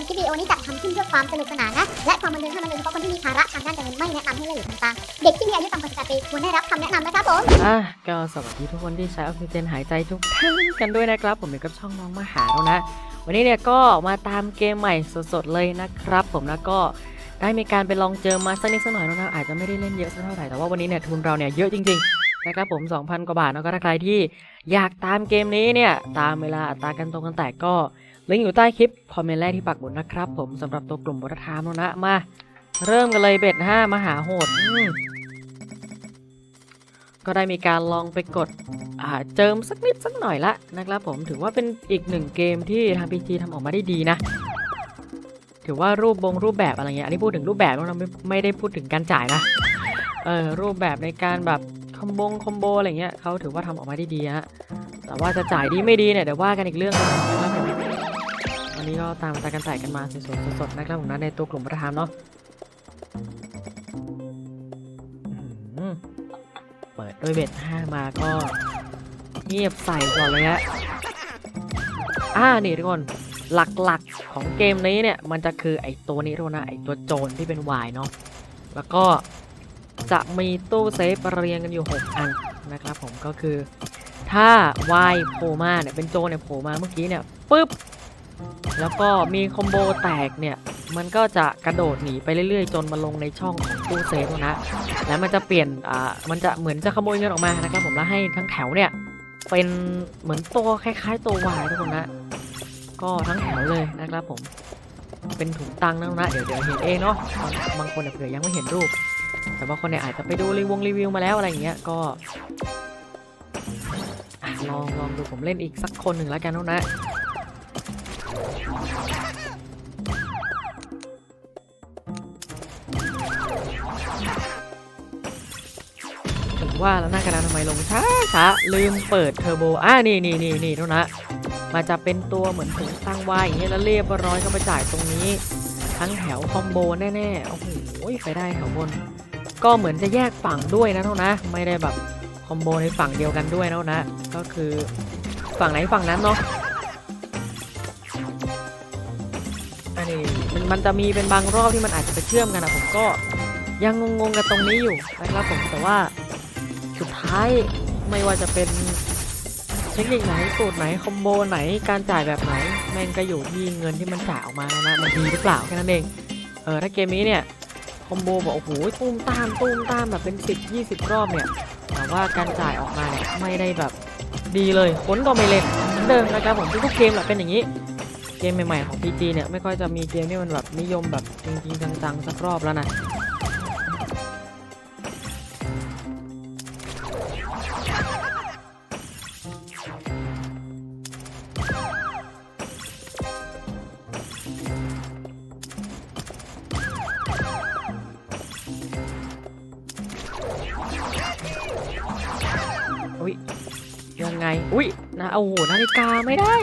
มคลิปวิดีโอนี้จัดทำขึ้นเพื่อความสนุกสนานนะ และความบันเทิงเท่านั้นโดยเฉพาะคนที่มีภาระทางด้านการเงินไม่แนะนำให้เล่นหรือทำตามเด็กที่มีอายุต่ำกว่า18ปีควรได้รับคำแนะนำนะครับผม อะก็สวัสดีทุกคนที่ใช้ออกซิเจนหายใจทุกท่านกันด้วยนะครับ ผมอยู่กับช่องน้องมหาแล้วนะ วันนี้เนี่ยก็มาตามเกมใหม่สดๆเลยนะครับ ผมแล้วก็ได้มีการไปลองเจอมาสักนิดสักหน่อยแล้วนะอาจจะไม่ได้เล่นเยอะสักเท่าไหร่แต่ว่าวันนี้เนี่ยทุนเราเนี่ยเยอะจริงๆนะครับผม 2,000 กว่าบาทแล้วก็ถ้าใครที่อยากตามเกมนี้เนี่ยตามเวลาอัตรากันตรงกันแตกก็ ลิงก์อยู่ใต้คลิปคอมเมนต์แรกที่ปักหมุดนะครับ ผมสำหรับตัวกลุ่มบทธามแล้วนะ มา เริ่มกันเลยเบ็ดห้ามหาโหดก็ได้มีการลองไปกดเจิมสักนิดสักหน่อยละนะครับผมถือว่าเป็นอีกหนึ่งเกมที่ทาง PG ทำออกมาได้ดีนะ ถือว่ารูปบงรูปแบบอะไรเงี้ยอันนี้พูดถึงรูปแบบเราไม่ไม่ได้พูดถึงการจ่ายนะเออรูปแบบในการแบบคอมบงคอมโบอะไรเงี้ยเขาถือว่าทำออกมาได้ดีฮะแต่ว่าจะจ่ายดีไม่ดีเนี่ยเดี๋ยวว่ากันอีกเรื่องนึงนะ วันนี้ก็ตามตากันจ่กันมาสดๆสดๆนะครับผมนะในตัวกลุ่มประธานเนาะเปิดด้วยเบ็ดห้ามาก็เงียบใส่ก่อนเลยฮะอ่านี่ทุกคนหลักๆของเกมนี้เนี่ย มันจะคือไอ้ตัวนี้ทุกคนนะไอ้ตัวโจรที่เป็นวายเนาะแล้วก็จะมีตู้เซฟเรียงกันอยู่ 6 อันนะครับผมก็คือถ้าวายโผล่มาเนี่ยเป็นโจรเนี่ยโผล่มาเมื่อกี้เนี่ยปุ๊บ แล้วก็มีคอมโบแตกเนี่ย มันก็จะกระโดดหนีไปเรื่อยๆ จนมาลงในช่องตู้เซฟนะ แล้วมันจะเปลี่ยน อ่า มันจะเหมือนจะขโมยเงินออกมานะครับผมแล้วให้ทั้งแถวเนี่ย เป็นเหมือนตัวคล้ายๆตัววายทุกคนนะ ก็ทั้งแถวเลยนะครับผม เป็นถุงตังค์นะนะ เดี๋ยวเดี๋ยวเห็นเองเนาะ บางคนเนี่ยเผื่อยังไม่เห็นรูป แต่บางคนเนี่ยอาจจะไปดูรีวงรีวิวมาแล้วอะไรอย่างเงี้ย ก็ลองลองดูผมเล่นอีกสักคนหนึ่งแล้วกันนะ นะถึงว่าแล้วหน้ากระดานทำไมลงช้าช้าลืมเปิดเทอร์โบอ่านี่นี่นี่นี่เท่านะมันจะเป็นตัวเหมือนถุงตั้งไวายอย่างเงี้ยแล้วเรียบร้อยก็ไปจ่ายตรงนี้ ทั้งแถวคอมโบแน่ๆโอ้โหไปได้แถวบน ก็เหมือนจะแยกฝั่งด้วยนะเท่านะ ไม่ได้แบบคอมโบในฝั่งเดียวกันด้วยนะเท่านะ ก็คือฝั่งไหนฝั่งนั้นเนาะ มันจะมีเป็นบางรอบที่มันอาจจะไปเชื่อมกันนะผมก็ยังงงๆกับตรงนี้อยู่นะครับผมแต่ว่าสุดท้ายไม่ว่าจะเป็นเทคนิคไหนสูตรไหนคอมโบไหนการจ่ายแบบไหนแม่งก็อยู่ที่เงินที่มันจ่ายออกมาแล้วนะมันดีหรือเปล่าแค่นั้นเองเออถ้าเกมนี้เนี่ยคอมโบบอกโอ้โหตุ้มตามตุ้มตามแบบเป็น10 20 รอบเนี่ยแต่ว่าการจ่ายออกมาเนี่ยไม่ได้แบบดีเลยค้นก็ไม่เล่นเหมือนเดิมนะครับผมทุกๆเกมแหละเป็นอย่างนี้ เกมใหม่ๆของ PG เนี่ยไม่ค่อยจะมีเกมที่มันแบบนิยมแบบจริงๆจังๆสักรอบแล้วนะอุ้ยยังไง อุ้ยนะโอ้โหนาฬิกาไม่ได้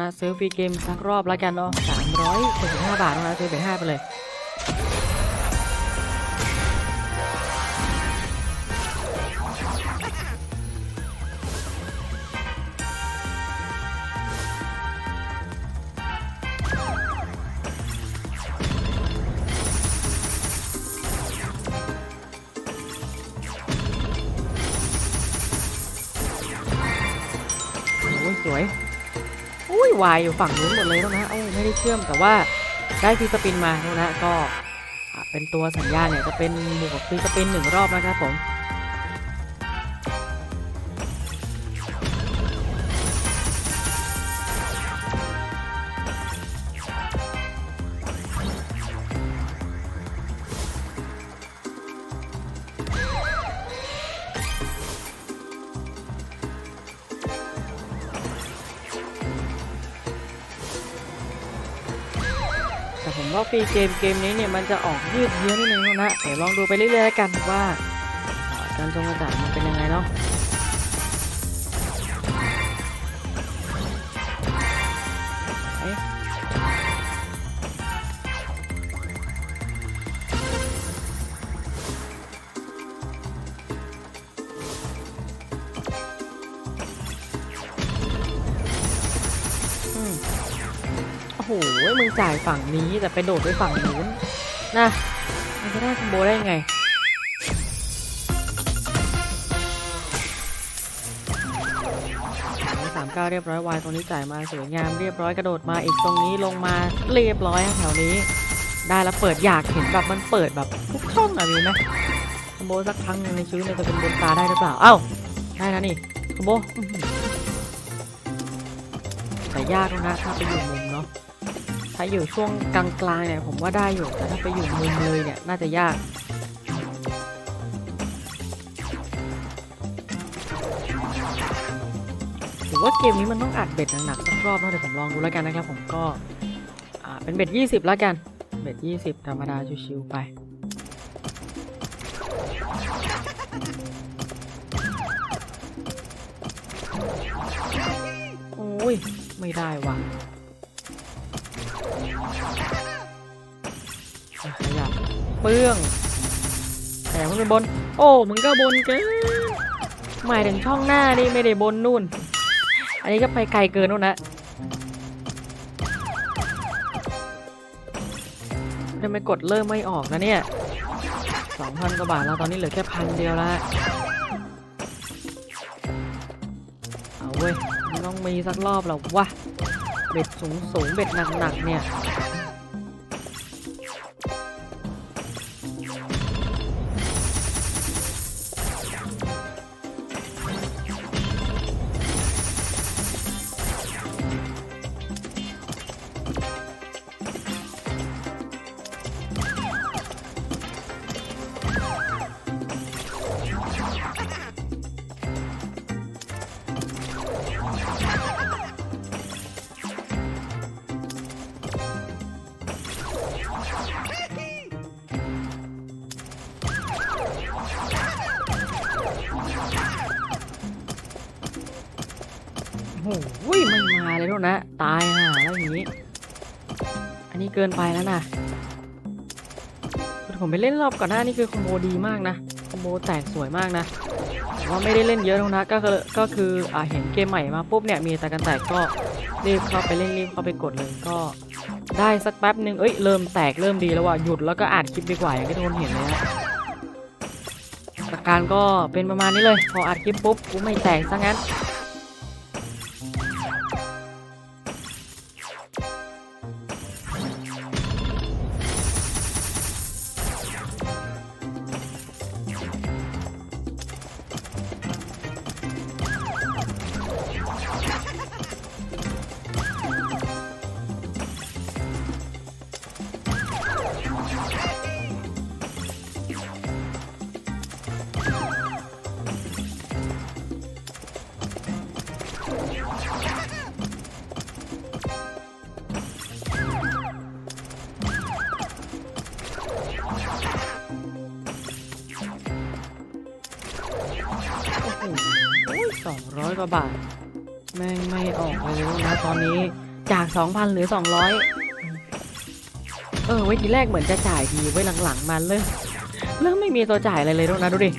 นะซื้อฟรีเกมสักรอบแล้วกันเนาะสามร้อยเจ็ดสิบห้าบาทนะซื้อไปห้าไปเลย ยวายอยู่ฝั่งนู้นหมดเลยแล้วนะโอ้ไม่ได้เชื่อมแต่ว่าได้ฟีสปินมาแล้วนะก็เป็นตัวสัญญาณเนี่ยจะเป็นหมวกฟีสปินหนึ่งรอบนะครับผม ราะฟรีเกมเกมนี้เนี่ยมันจะออกยืดเยื้อนิดนึงนะเดี๋ยวลองดูไปเรื่อยๆแล้วกันว่ากาการจงกระจายมันเป็นยังไงเนาะ โอ้โหมึงจ่ายฝั่งนี้แต่ไปโดดไปฝั่งนู้นนะมันจะได้คอมโบได้ยังไงสามเก้าเรียบร้อยวายตรงนี้จ่ายมาสวยงามเรียบร้อยกระโดดมาอีกตรงนี้ลงมาเรียบร้อยแถวนี้ ได้แล้วเปิดอยากเห็นแบบมันเปิดแบบทุกช่องอะมีไหมคอมโบสักครั้งหนึ่งในชีวิตเนี่ยจะเป็นบนตาได้หรือเปล่าเอ้าได้แล้วนี่คอมโบแต่ยากนะถ้าไปอยู่มุม ถ้าอยู่ช่วงกลางๆเนี่ยผมว่าได้อยู่แต่ถ้าไปอยู่มุมเลยเนี่ยน่าจะยากถือว่าเกมนี้มันต้องอัดเบ็ดหนักๆสักรอบนะเดี๋ยวผมลองดูแล้วกันนะครับ ผมก็เป็นเบ็ด 20 แล้วกัน เบ็ด 20 ธรรมดาชิวๆไปโอ้ย ไม่ได้วะ่ะ เปื้องแต่มันเป็นบน โอ้ มึงก็บนเกินหมายถึงช่องหน้านี่ไม่ได้บนนู่น อันนี้ก็ไปไกลเกินนู่นนะทำไมกดเริ่มไม่ออกนะเนี่ยสองพันกว่าบาทแล้วตอนนี้เหลือแค่พันเดียวแล้วเอาเว้ยมันต้องมีสักรอบแล้ววะเบ็ดสูงสูงเบ็ดหนักๆเนี่ย มาเลยด้วนะ ตายห่าแล้วอย่างนี้ อันนี้เกินไปแล้วนะผมไปเล่นรอบก่อนหน้านี่คือคอมโบดีมากนะคอมโบแตกสวยมากนะว่าไม่ได้เล่นเยอะหรอกนะก็คือก็คืออ่าเห็นเกมใหม่มาปุ๊บเนี่ยมีแต่กันแตกก็รีบเข้าไปเล่นรีบเข้าไปกดเลยก็ได้สักแป๊บหนึ่งเอ้ยเริ่มแตกเริ่มดีแล้วว่ะหยุดแล้วก็อัดคลิปดีกว่าอย่างที่ทุกคนเห็นเลยนะอาการก็เป็นประมาณนี้เลย พออัดคลิปปุ๊บกูไม่แตกซะงั้น กว่าบาท แม่งไม่ออกเลยนะตอนนี้จาก 2,000 หรือ 200 เออไว้ทีแรกเหมือนจะจ่ายดีไว้หลังๆ มันเริ่มเริ่มไม่มีตัวจ่ายอะไรเลยด้วยนะดูดิ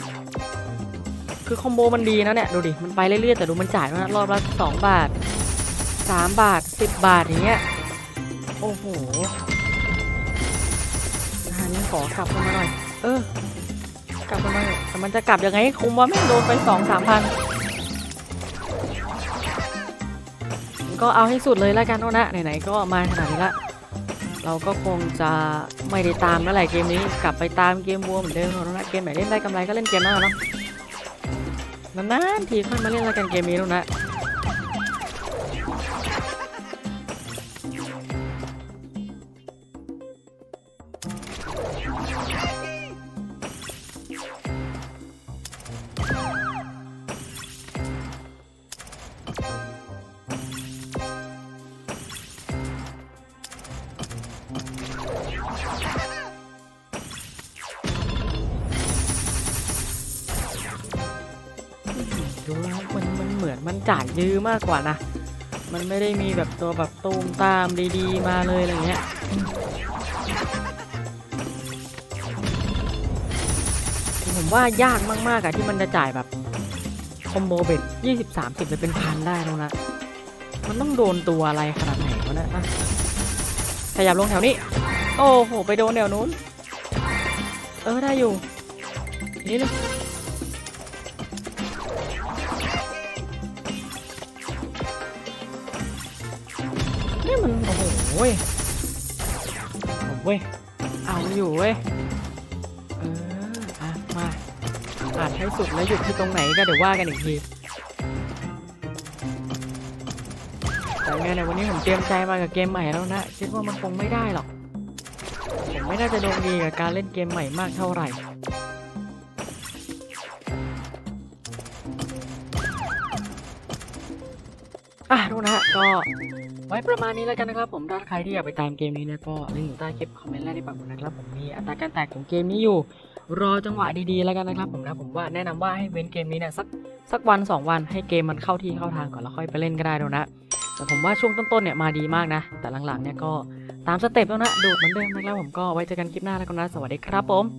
คือคอมโบมันดีนะเนี่ยดูดิ มันไปเรื่อยๆ แต่ดูมันจ่ายมารอบละ2 บาท 3 บาท 10 บาทอย่างเงี้ย โอ้โหอันนี้ขอกลับกันมาหน่อย เออ กลับกันมาเถอะแต่มันจะกลับยังไงคุ้มว่าแม่โดนไปสองสามพัน ก็เอาให้สุดเลยแล้วกันโน่นนะไหนๆก็มาขนาดนี้ละเราก็คงจะไม่ได้ตามแล้วแหละเกมนี้กลับไปตามเกมวัวเหมือนเดิมเท่านั้นนะเกมไหนเล่นได้กำไรก็เล่นเกมนั้นอะเนาะนานๆทีค่อยมาเล่นแล้วกันเกมนี้โน่นนะ ดูแล้วมันมันเหมือนมันจ่ายยื้อมากกว่านะ มันไม่ได้มีแบบตัวแบบตูมตามดีๆมาเลยอะไรเงี้ยผมว่ายากมากๆอะที่มันจะจ่ายแบบคอมโบเบ็ดยี่สิบสามสิบไปเป็นพันได้แล้วนะ มันต้องโดนตัวอะไรขนาดไหนวะเนะอะขยับลงแถวนี้ โอ้โห ไปโดนแถวนู้น เออ ได้อยู่ นี่เลย เว้ยเอาเว้ย เอาอยู่เว้ย เออ อะ มา อ่านให้สุดแล้วหยุดที่ตรงไหนก็เดี๋ยวว่ากันอีกทีแต่ไงเนี่ยวันนี้ผมเตรียมใจมากับเกมใหม่แล้วนะ คิดว่ามันคงไม่ได้หรอก ผมไม่น่าจะดวงดีกับการเล่นเกมใหม่มากเท่าไหร่ ก็ไว้ประมาณนี้แล้วกันนะครับ ผมถ้าใครที่อยากไปตามเกมนี้เนี่ยก็ลิงก์อยู่ใต้คลิปคอมเมนต์แรกที่ปักหมุดนะครับผมมีอัตราการแตกของเกมนี้อยู่ รอจังหวะดีๆแล้วกันนะครับ ผมนะผมว่าแนะนำว่าให้เว้นเกมนี้เนี่ยสักสักวันสองวันให้เกมมันเข้าที่เข้าทางก่อนแล้วค่อยไปเล่นก็ได้ดูนะแต่ผมว่าช่วงต้นๆเนี่ยมาดีมากนะ แต่หลังๆเนี่ยก็ตามสเต็ปแล้วนะดูดเหมือนเดิมนะครับผมก็ไว้เจอกันคลิปหน้าแล้วกันนะสวัสดีครับผม